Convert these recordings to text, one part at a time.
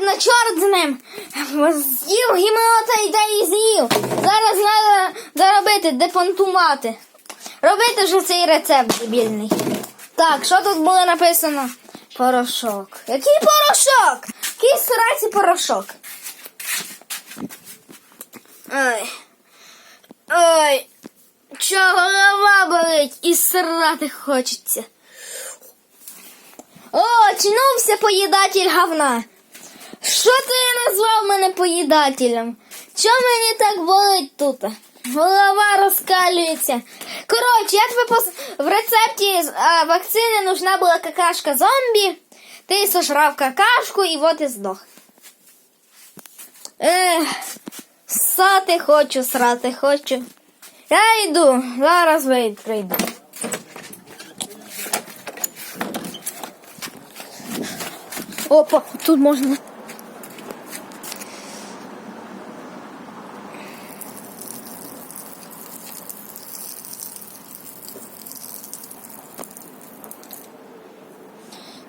Ладно, чорт з ним. З'їв гімнота і і з'їв. Зараз треба заробити, депонтувати. Робити вже цей рецепт дебільний. Так, що тут було написано? Порошок. Який порошок? Який сраці порошок? Ой. Ой. Чого голова болить і срати хочеться. О, очнувся поїдатель говна. Що ти назвав мене поїдателем? Чого мені так болить тут? Голова розкалюється. Коротше, я тебе пос... в рецепті а, вакцини нужна була какашка зомбі. Ти сожрав какашку і вот і здох. Ех, сати хочу, срати хочу. Я йду, зараз вийду, прийду. Опа, тут можна.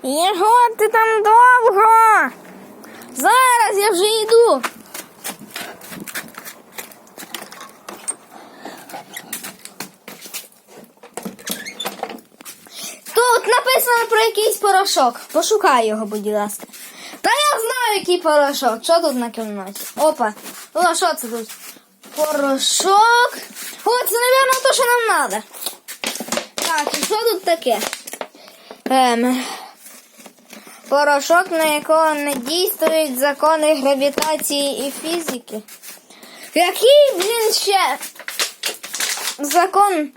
Єго, ти там довго. Зараз я вже йду. Тут написано про якийсь порошок. Пошукай його, будь ласка. Та я знаю, який порошок. Що тут на кімнаті? Опа. О, що це тут? Порошок. О, це, мабуть, то, що нам треба. Так, і що тут таке? Ем, порошок, на якого не дійствують закони гравітації і фізики. Який, блін, ще закон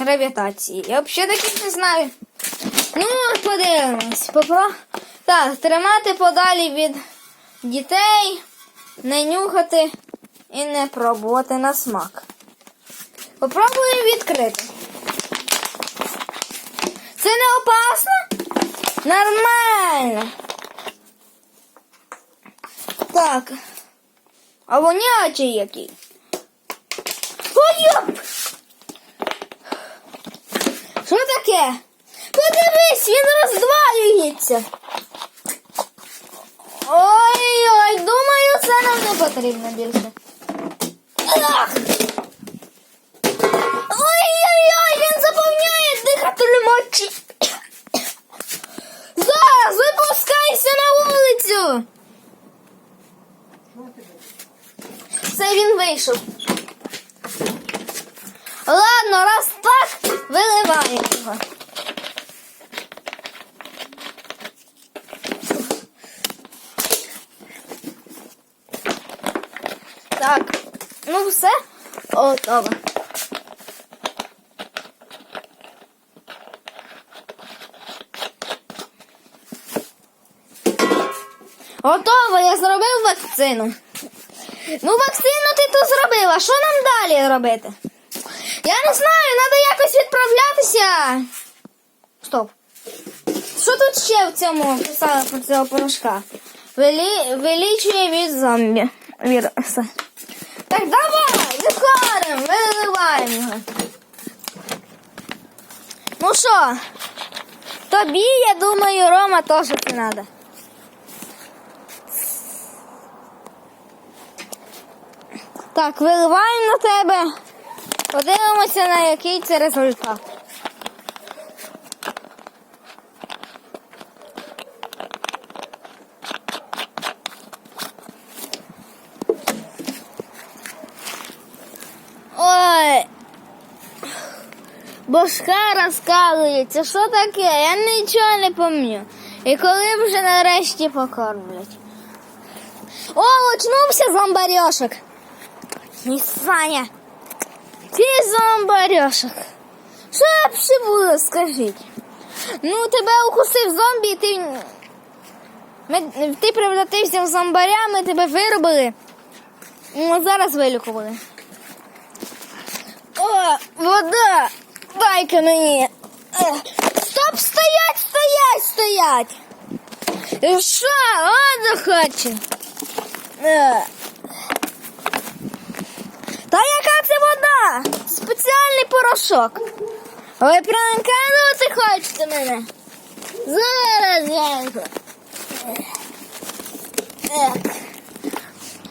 гравітації? Я взагалі таких не знаю. Ну, подивимось. Попро... Так, тримати подалі від дітей, не нюхати і не пробувати на смак. Попробуємо відкрити. Це не опасно? Нормально. Так. А вонячий який. Ой, йоп! Що таке? Подивись, він роздваюється. Ой-ой, думаю, це нам не потрібно більше. Ах! Ой-ой-ой, він заповняє дихатель мочі. Зараз випускайся на вулицю. Все, він вийшов. Ладно, раз так, виливаємо його. Так, ну все. Готово. Готово, я зробив вакцину. Ну, вакцину ти тут зробила. Що нам далі робити? Я не знаю, треба якось відправлятися. Стоп. Що тут ще в цьому писали про цього порошка? Вилі... Вилічує від зомбі віруса. Так давай, виходимо, виливаємо його. Ну що, тобі, я думаю, Рома теж це треба. Так, виливаємо на тебе. Подивимося, на який це результат. Ой. Бошка розкалується. Що таке? Я нічого не пам'ятаю. І коли вже нарешті покормлять. О, очнувся зомбарьошок. Ні, Саня. Ти зомбарьошок. Що взагалі було, скажіть? Ну, тебе укусив зомбі, і ти. Ми... Ти превратився в зомбаря, ми тебе виробили. Ну, зараз вилікували. О, вода! Дай-ка мені. Е, Стоп, стоять, стоять, стоять! Що? Ладно, хочу. Е. Та яка це вода? Спеціальний порошок. Ви пранканути хочете мене? Зараз я. його.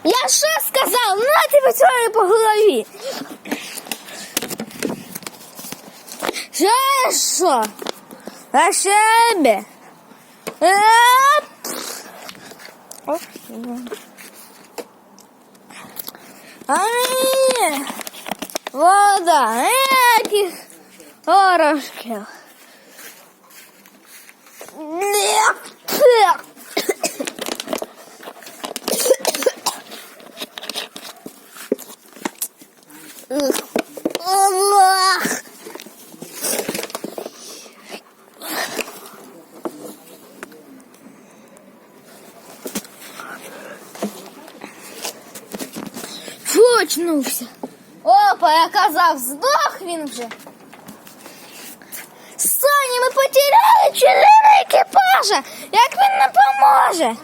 Я що сказав? На тебе цього по голові. Ще що? А себе? Ай, вода, яких Фу, очнувся. Опа, я казав, здох він. Члена екіпажа. Як він не поможе?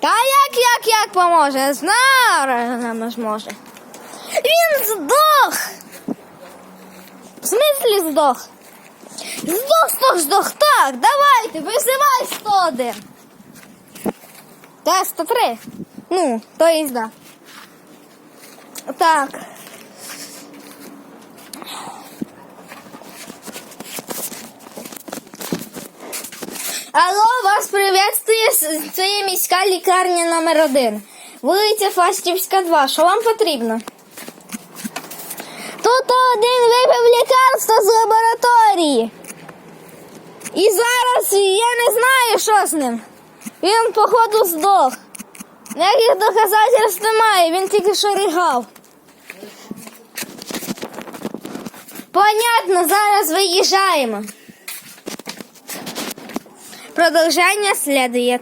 Та як, як, як поможе? Знаю, нам зможе. Він здох. В смислі здох? Здох, здох, здох. Так, давайте, визивай 101. Та, 103. Ну, то є да. Так. Алло, вас приветствує це є міська лікарня номер один. Вулиця Фастівська, 2. Що вам потрібно? Тут один випив лікарство з лабораторії. І зараз я не знаю, що з ним. Він, походу, здох. Ніяких доказательств немає, він тільки що ригав. Понятно, зараз виїжджаємо. Продовження слідує.